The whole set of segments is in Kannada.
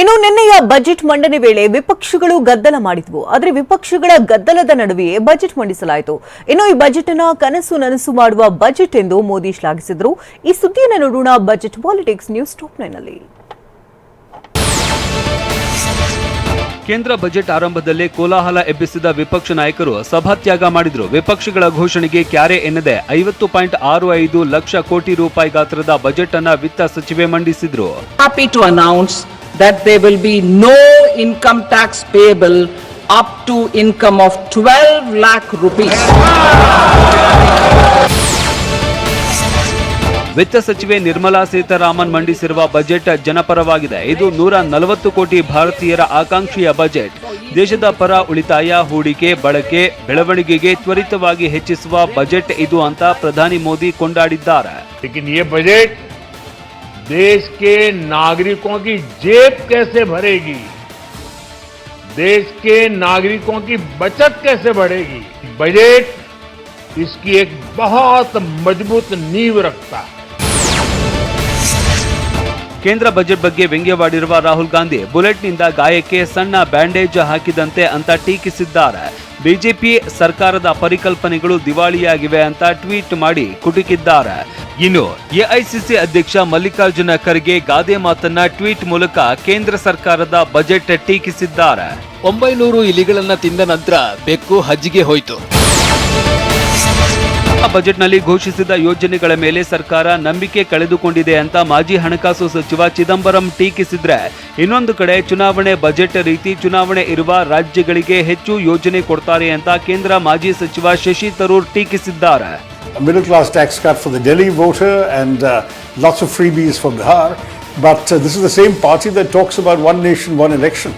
ಇನ್ನು ನಿನ್ನೆಯ ಬಜೆಟ್ ಮಂಡನೆ ವೇಳೆ ವಿಪಕ್ಷಗಳು ಗದ್ದಲ ಮಾಡಿದ್ವು. ಆದರೆ ವಿಪಕ್ಷಗಳ ಗದ್ದಲದ ನಡುವೆಯೇ ಬಜೆಟ್ ಮಂಡಿಸಲಾಯಿತು. ಇನ್ನು ಈ ಬಜೆಟ್ ಅನ್ನ ಕನಸು ನನಸು ಮಾಡುವ ಬಜೆಟ್ ಎಂದು ಮೋದಿ ಶ್ಲಾಘಿಸಿದ್ರು. ಈ ಸುದ್ದಿಯನ್ನು ನೋಡೋಣ ಬಜೆಟ್ ಪಾಲಿಟಿಕ್ಸ್ ನ್ಯೂಸ್ ಟಾಪ್ ನೈನ್ನಲ್ಲಿ. ಕೇಂದ್ರ ಬಜೆಟ್ ಆರಂಭದಲ್ಲೇ ಕೋಲಾಹಲ ಎಬ್ಬಿಸಿದ ವಿಪಕ್ಷ ನಾಯಕರು ಸಭಾತ್ಯಾಗ ಮಾಡಿದ್ರು. ವಿಪಕ್ಷಗಳ ಘೋಷಣೆಗೆ ಕ್ಯಾರೆ ಎನ್ನದೆ ಐವತ್ತು ಪಾಯಿಂಟ್ ಆರು ಐದು ಲಕ್ಷ ಕೋಟಿ ರೂಪಾಯಿ ಗಾತ್ರದ ಬಜೆಟ್ ಅನ್ನ ವಿತ್ತ ಸಚಿವೆ ಮಂಡಿಸಿದ್ರು. Happy to announce that there will be no income tax payable up to income of 12 lakh rupees. ವಿತ್ತ ಸಚಿವೆ ನಿರ್ಮಲಾ ಸೀತಾರಾಮನ್ ಮಂಡಿಸಿರುವ ಬಜೆಟ್ ಜನಪರವಾಗಿದೆ. ಇದು ನೂರ ನಲವತ್ತು ಕೋಟಿ ಭಾರತೀಯರ ಆಕಾಂಕ್ಷೆಯ ಬಜೆಟ್. ದೇಶದ ಪರ ಉಳಿತಾಯ ಹೂಡಿಕೆ ಬಳಕೆ ಬೆಳವಣಿಗೆಗೆ ತ್ವರಿತವಾಗಿ ಹೆಚ್ಚಿಸುವ ಬಜೆಟ್ ಇದು ಅಂತ ಪ್ರಧಾನಿ ಮೋದಿ ಕೊಂಡಾಡಿದ್ದಾರೆ. देश के नागरिकों की जेब कैसे भरेगी? देश के नागरिकों की बचत कैसे बढ़ेगी? बजट इसकी एक बहुत मज़बूत नींव रखता है। ಕೇಂದ್ರ ಬಜೆಟ್ ಬಗ್ಗೆ ವ್ಯಂಗ್ಯವಾಡಿರುವ ರಾಹುಲ್ ಗಾಂಧಿ ಬುಲೆಟ್ನಿಂದ ಗಾಯಕ್ಕೆ ಸಣ್ಣ ಬ್ಯಾಂಡೇಜ್ ಹಾಕಿದಂತೆ ಅಂತ ಟೀಕಿಸಿದ್ದಾರೆ. ಬಿಜೆಪಿ ಸರ್ಕಾರದ ಪರಿಕಲ್ಪನೆಗಳು ದಿವಾಳಿಯಾಗಿವೆ ಅಂತ ಟ್ವೀಟ್ ಮಾಡಿ ಕುಟುಕಿದ್ದಾರೆ. ಇನ್ನು ಎಐಸಿಸಿ ಅಧ್ಯಕ್ಷ ಮಲ್ಲಿಕಾರ್ಜುನ ಖರ್ಗೆ ಗಾದೆ ಮಾತನ್ನ ಟ್ವೀಟ್ ಮೂಲಕ ಕೇಂದ್ರ ಸರ್ಕಾರದ ಬಜೆಟ್ ಟೀಕಿಸಿದ್ದಾರೆ. ಒಂಬೈನೂರು ಇಲಿಗಳನ್ನ ತಿಂದ ನಂತರ ಬೆಕ್ಕು ಹಜ್ಜಿಗೆ ಹೋಯ್ತು. ಬಜೆಟ್ನಲ್ಲಿ ಘೋಷಿಸಿದ ಯೋಜನೆಗಳ ಮೇಲೆ ಸರ್ಕಾರ ನಂಬಿಕೆ ಕಳೆದುಕೊಂಡಿದೆ ಅಂತ ಮಾಜಿ ಹಣಕಾಸು ಸಚಿವ ಚಿದಂಬರಂ ಟೀಕಿಸಿದ್ರೆ ಇನ್ನೊಂದು ಕಡೆ ಚುನಾವಣೆ ಬಜೆಟ್ ರೀತಿ ಚುನಾವಣೆ ಇರುವ ರಾಜ್ಯಗಳಿಗೆ ಹೆಚ್ಚು ಯೋಜನೆ ಕೊಡ್ತಾರೆ ಅಂತ ಕೇಂದ್ರ ಮಾಜಿ ಸಚಿವ ಶಶಿ ತರೂರ್ ಟೀಕಿಸಿದ್ದಾರೆ middle class tax cut for the Delhi voter and uh, lots of freebies for Bihar. But uh, this is the same party that talks about one nation, one election.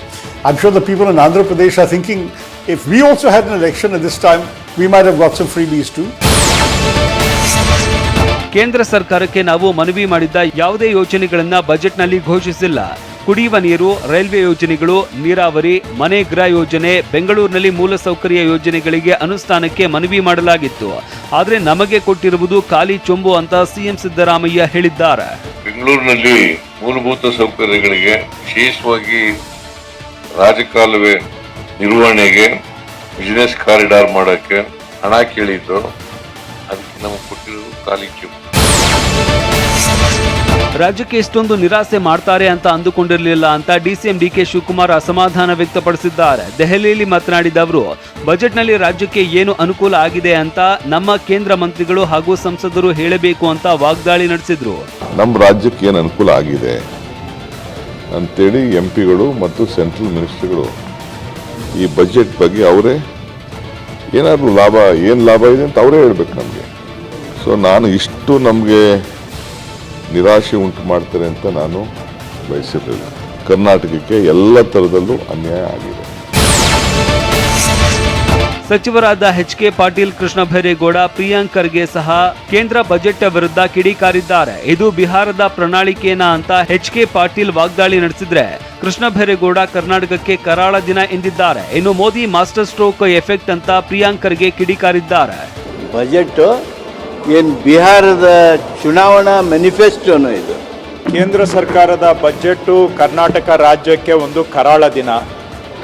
I'm sure the people in Andhra Pradesh are thinking if we also had an election at this time, we might have got some freebies too. ಕೇಂದ್ರ ಸರ್ಕಾರಕ್ಕೆ ನಾವು ಮನವಿ ಮಾಡಿದ್ದ ಯಾವುದೇ ಯೋಜನೆಗಳನ್ನ ಬಜೆಟ್ನಲ್ಲಿ ಘೋಷಿಸಿಲ್ಲ. ಕುಡಿಯುವ ನೀರು, ರೈಲ್ವೆ ಯೋಜನೆಗಳು, ನೀರಾವರಿ, ಮನೆ ಗೃಹ ಯೋಜನೆ, ಬೆಂಗಳೂರಿನಲ್ಲಿ ಮೂಲಸೌಕರ್ಯ ಯೋಜನೆಗಳಿಗೆ ಅನುಷ್ಠಾನಕ್ಕೆ ಮನವಿ ಮಾಡಲಾಗಿತ್ತು. ಆದರೆ ನಮಗೆ ಕೊಟ್ಟಿರುವುದು ಖಾಲಿ ಚೊಂಬು ಅಂತ ಸಿಎಂ ಸಿದ್ದರಾಮಯ್ಯ ಹೇಳಿದ್ದಾರೆ. ಬೆಂಗಳೂರಿನಲ್ಲಿ ಮೂಲಭೂತ ಸೌಕರ್ಯಗಳಿಗೆ ವಿಶೇಷವಾಗಿ ರಾಜಕಾಲುವೆ ನಿರ್ವಹಣೆಗೆ ಬಿಸಿನೆಸ್ ಕಾರಿಡಾರ್ ಮಾಡೋಕ್ಕೆ ಹಣ ಕೇಳಿದ್ದು. ನಮಗೆ ಕೊಟ್ಟಿರೋದು ರಾಜ್ಯಕ್ಕೆ ಇಷ್ಟೊಂದು ನಿರಾಸೆ ಮಾಡ್ತಾರೆ ಅಂತ ಅಂದುಕೊಂಡಿರಲಿಲ್ಲ ಅಂತ ಡಿಸಿಎಂ ಡಿಕೆ ಶಿವಕುಮಾರ್ ಅಸಮಾಧಾನ ವ್ಯಕ್ತಪಡಿಸಿದ್ದಾರೆ. ದೆಹಲಿಯಲ್ಲಿ ಮಾತನಾಡಿದ ಅವರು ಬಜೆಟ್ನಲ್ಲಿ ರಾಜ್ಯಕ್ಕೆ ಏನು ಅನುಕೂಲ ಆಗಿದೆ ಅಂತ ನಮ್ಮ ಕೇಂದ್ರ ಮಂತ್ರಿಗಳು ಹಾಗೂ ಸಂಸದರು ಹೇಳಬೇಕು ಅಂತ ವಾಗ್ದಾಳಿ ನಡೆಸಿದ್ರು. ನಮ್ಮ ರಾಜ್ಯಕ್ಕೆ ಏನು ಅನುಕೂಲ ಆಗಿದೆ ಅಂತೇಳಿ ಎಂ ಪಿಗಳು ಮತ್ತು ಸೆಂಟ್ರಲ್ ಮಿನಿಸ್ಟ್ರಿಗಳು ಈ ಬಜೆಟ್ ಬಗ್ಗೆ ಅವರೇ ಏನಾದರೂ ಲಾಭ ಏನು ಲಾಭ ಇದೆ ಅಂತ ಅವರೇ ಹೇಳಬೇಕು ನಮಗೆ. ಸೊ ನಾನು ಇಷ್ಟು ನಮಗೆ ನಿರಾಶೆ ಉಂಟು ಮಾಡ್ತಾರೆ ಅಂತ ನಾನು ಬಯಸಿರಲಿಲ್ಲ. ಕರ್ನಾಟಕಕ್ಕೆ ಎಲ್ಲ ಥರದಲ್ಲೂ ಅನ್ಯಾಯ ಆಗಿದೆ. ಸಚಿವರಾದ ಎಚ್ ಕೆ ಪಾಟೀಲ್ ಕೃಷ್ಣ ಭೈರೇಗೌಡ ಪ್ರಿಯಾಂಕ್ ಖರ್ಗೆ ಸಹ ಕೇಂದ್ರ ಬಜೆಟ್ ವಿರುದ್ಧ ಕಿಡಿಕಾರಿದ್ದಾರೆ. ಇದು ಬಿಹಾರದ ಪ್ರಣಾಳಿಕೆನ ಅಂತ ಎಚ್ ಕೆ ಪಾಟೀಲ್ ವಾಗ್ದಾಳಿ ನಡೆಸಿದ್ರೆ ಕೃಷ್ಣ ಭೈರೇಗೌಡ ಕರ್ನಾಟಕಕ್ಕೆ ಕರಾಳ ದಿನ ಎಂದಿದ್ದಾರೆ. ಇನ್ನು ಮೋದಿ ಮಾಸ್ಟರ್ ಸ್ಟ್ರೋಕ್ ಎಫೆಕ್ಟ್ ಅಂತ ಪ್ರಿಯಾಂಕ್ ಖರ್ಗೆ ಕಿಡಿಕಾರಿದ್ದಾರೆ. ಬಜೆಟ್ ಏನು ಬಿಹಾರದ ಚುನಾವಣಾ ಮ್ಯಾನಿಫೆಸ್ಟೋನೋ ಇದು? ಕೇಂದ್ರ ಸರ್ಕಾರದ ಬಜೆಟ್ಟು ಕರ್ನಾಟಕ ರಾಜ್ಯಕ್ಕೆ ಒಂದು ಕರಾಳ ದಿನ.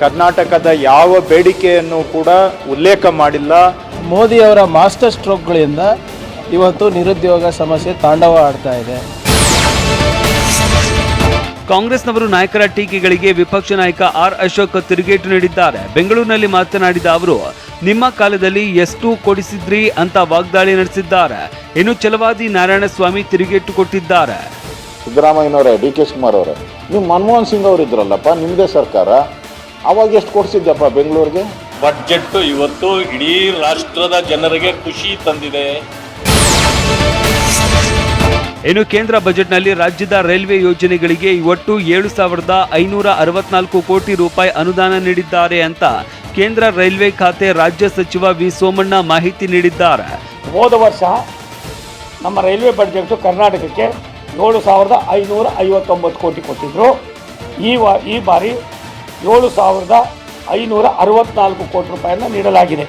ಕರ್ನಾಟಕದ ಯಾವ ಬೇಡಿಕೆಯನ್ನು ಕೂಡ ಉಲ್ಲೇಖ ಮಾಡಿಲ್ಲ. ಮೋದಿಯವರ ಮಾಸ್ಟರ್ ಸ್ಟ್ರೋಕ್ಗಳಿಂದ ಇವತ್ತು ನಿರುದ್ಯೋಗ ಸಮಸ್ಯೆ ತಾಂಡವ ಆಡ್ತಾ ಇದೆ. ಕಾಂಗ್ರೆಸ್ನವರು ನಾಯಕರ ಟೀಕೆಗಳಿಗೆ ವಿಪಕ್ಷ ನಾಯಕ ಆರ್ ಅಶೋಕ್ ತಿರುಗೇಟು ನೀಡಿದ್ದಾರೆ. ಬೆಂಗಳೂರಿನಲ್ಲಿ ಮಾತನಾಡಿದ ಅವರು ನಿಮ್ಮ ಕಾಲದಲ್ಲಿ ಎಷ್ಟು ಕೊಡಿಸಿದ್ರಿ ಅಂತ ವಾಗ್ದಾಳಿ ನಡೆಸಿದ್ದಾರೆ. ಇನ್ನು ಛಲವಾದಿ ನಾರಾಯಣಸ್ವಾಮಿ ತಿರುಗೇಟು ಕೊಟ್ಟಿದ್ದಾರೆ. ಸಿದ್ದರಾಮಯ್ಯನವರೇ ಡಿ ಕೆ ಶಿವಕುಮಾರ್ ಅವರೇ ನೀವು ಮನಮೋಹನ್ ಸಿಂಗ್ ಅವರು ಇದ್ರಲ್ಲಪ್ಪ ನಿಮ್ಮದೇ ಸರ್ಕಾರ. ಅವಾಗ ಎಷ್ಟು ಕೊಡಿಸಿದ್ದಪ್ಪ ಬೆಂಗಳೂರಿಗೆ? ಬಡ್ಜೆಟ್ ಇವತ್ತು ಇಡೀ ರಾಷ್ಟ್ರದ ಜನರಿಗೆ ಖುಷಿ ತಂದಿದೆ. ಇನ್ನು ಕೇಂದ್ರ ಬಜೆಟ್ನಲ್ಲಿ ರಾಜ್ಯದ ರೈಲ್ವೆ ಯೋಜನೆಗಳಿಗೆ ಒಟ್ಟು ಏಳು ಸಾವಿರದ ಐನೂರ ಅರವತ್ನಾಲ್ಕು ಕೋಟಿ ರೂಪಾಯಿ ಅನುದಾನ ನೀಡಿದ್ದಾರೆ ಅಂತ ಕೇಂದ್ರ ರೈಲ್ವೆ ಖಾತೆ ರಾಜ್ಯ ಸಚಿವ ವಿ ಸೋಮಣ್ಣ ಮಾಹಿತಿ ನೀಡಿದ್ದಾರೆ. ಹೋದ ವರ್ಷ ನಮ್ಮ ರೈಲ್ವೆ ಬಜೆಟ್ ಕರ್ನಾಟಕಕ್ಕೆ ಏಳು ಸಾವಿರದ ಐನೂರ ಐವತ್ತೊಂಬತ್ತು ಕೋಟಿ ಕೊಟ್ಟಿದ್ರು. ಈ ಈ ಬಾರಿ ಏಳು ಸಾವಿರದ ಐನೂರ ಅರವತ್ನಾಲ್ಕು ಕೋಟಿ ರೂಪಾಯಿಯನ್ನು ನೀಡಲಾಗಿದೆ.